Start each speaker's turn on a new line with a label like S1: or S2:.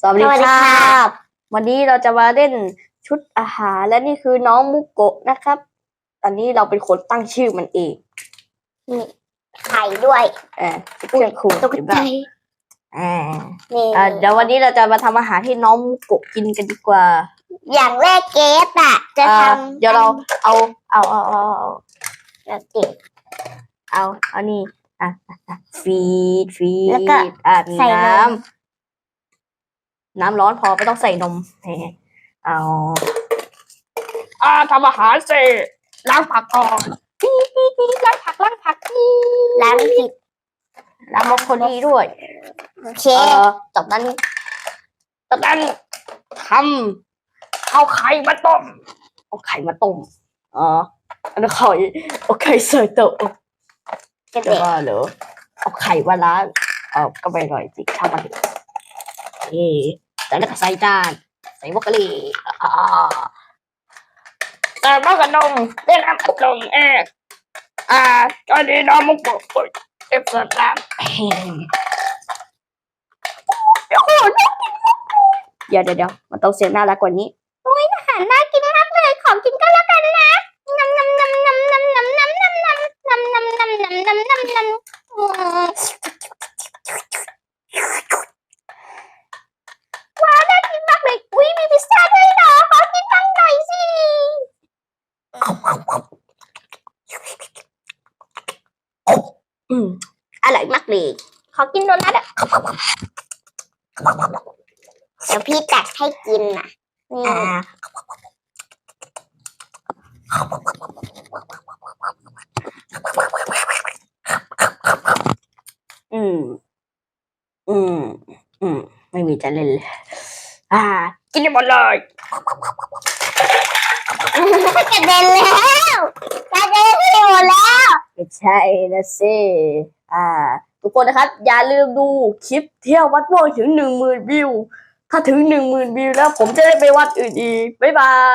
S1: สวัส
S2: ส
S1: ดี
S2: วัส
S1: ค
S2: ดี
S1: รั
S2: ครับบ
S1: วันนี้เราจะมาเล่นชุดอาหารและนี่คือน้องมุกโกะนะครับ ตอนนี้เราเป็นคนตั้งชื่อมันเอง
S2: นี่ไข่ด้วย
S1: เออเครื่องครัว
S2: ตก
S1: เห็น
S2: ใจ
S1: ป่ะอ่า
S2: นี่
S1: อ่าเดี๋ยววันนี้เราจะมาทำอาหารที่น้องมุกโกะกินกันดีกว่า
S2: อย่างแรกเกสอะ จะ
S1: อ่า
S2: ทำ
S1: เดี๋ยวเราเอาเอาเอาเอาเอา
S2: เราเก็บ
S1: เอาเอานี่อะอะอะฟีดฟี
S2: แล้วก็
S1: ดอะมี
S2: ใส่นม
S1: น้ำ น้ำร้อนพอไม่ต้องใส่นมเฮ้เอาอ่าทำอาหารเสร็จล้างผักก่อนปี๊ดปี๊ดปี๊ดล้างผักล้างผักปี๊ด
S2: ล้างผิด
S1: ล้างบรอกโคลีด้วย
S2: โอเค
S1: เออจากนั้นจากนั้นทำเอาไข่มาต้มเอาไข่มาต้มอ๋ออันนั้นไข่เอาไข่ใส่โต๊ะ
S2: จะ
S1: จะ
S2: เด็ด
S1: ว่าเหรอเอาไข่มาล้างเอาก็ไปหน่อยสิทำมันเอ๊ จากนั้นก็ใส่จานใส่บรอกโคลีอ่าแต่มากกับนมเล่นน้ำอัดลมเอออ่าตอนนี้น้องมุกบอกเอฟเสิร์ฟน้ำเฮ้ยโอ้โหน่ากินมากเลยเดี๋ยวเดี๋ยวเดี๋ยวมันต้องเสียงน่ารักกว่านี้
S2: อาหารน่ากินมากเลย ขอกินก็แล้วกันนะ
S1: อืม
S2: อร่อยมากเลย ขอกินโดนัทอะเดี๋ยวพี่จัดให้กินนะนี่
S1: อ่าอืม อืม อืม ไม่มีจะเล่นเลย อ่า กินได้หมดเลย
S2: กระเด็นแล้วกระเด็นไปหมดแล้ว
S1: ไม่ใช่นะสิอ่า ทุกคนนะครับ อย่าลืมดูคลิปเที่ยววัดม่วงถึงหนึ่งหมื่นวิว ถ้าถึงหนึ่งหมื่นวิวแล้วผมจะได้ไปวัดอื่นอีก บ๊ายบาย